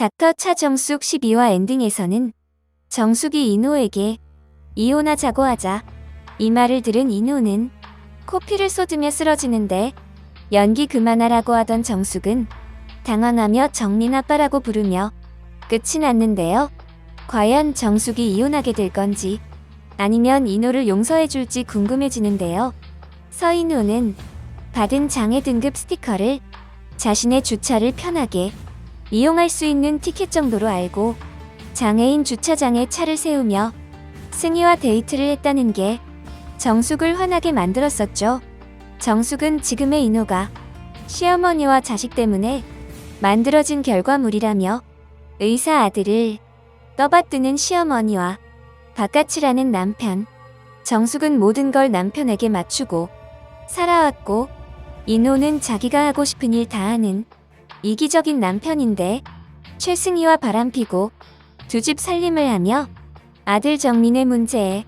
닥터 차정숙 12화 엔딩에서는 정숙이 이노에게 이혼하자고 하자 이 말을 들은 이노는 코피를 쏟으며 쓰러지는데 연기 그만하라고 하던 정숙은 당황하며 정민 아빠라고 부르며 끝이 났는데요. 과연 정숙이 이혼하게 될 건지 아니면 이노를 용서해 줄지 궁금해지는데요. 서인우는 받은 장애 등급 스티커를 자신의 주차를 편하게 이용할 수 있는 티켓 정도로 알고 장애인 주차장에 차를 세우며 승희와 데이트를 했다는 게 정숙을 화나게 만들었었죠. 정숙은 지금의 인호가 시어머니와 자식 때문에 만들어진 결과물이라며 의사 아들을 떠받드는 시어머니와 바깥이라는 남편. 정숙은 모든 걸 남편에게 맞추고 살아왔고 인호는 자기가 하고 싶은 일 다 하는 이기적인 남편인데 최승희와 바람피고 두 집 살림을 하며 아들 정민의 문제에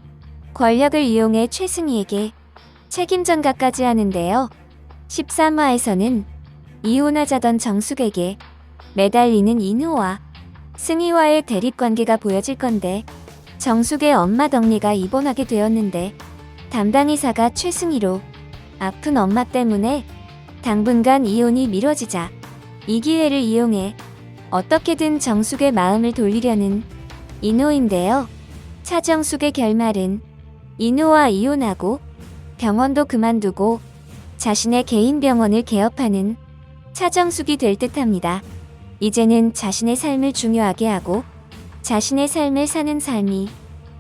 권력을 이용해 최승희에게 책임 전가까지 하는데요. 13화에서는 이혼하자던 정숙에게 매달리는 인호와 승희와의 대립관계가 보여질 건데 정숙의 엄마 덕리가 입원하게 되었는데 담당이사가 최승희로 아픈 엄마 때문에 당분간 이혼이 미뤄지자 이 기회를 이용해 어떻게든 정숙의 마음을 돌리려는 인호인데요. 차정숙의 결말은 인호와 이혼하고 병원도 그만두고 자신의 개인 병원을 개업하는 차정숙이 될 듯합니다. 이제는 자신의 삶을 중요하게 하고 자신의 삶을 사는 삶이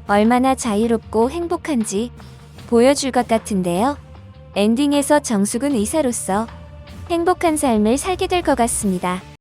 얼마나 자유롭고 행복한지 보여줄 것 같은데요. 엔딩에서 정숙은 의사로서 행복한 삶을 살게 될 것 같습니다.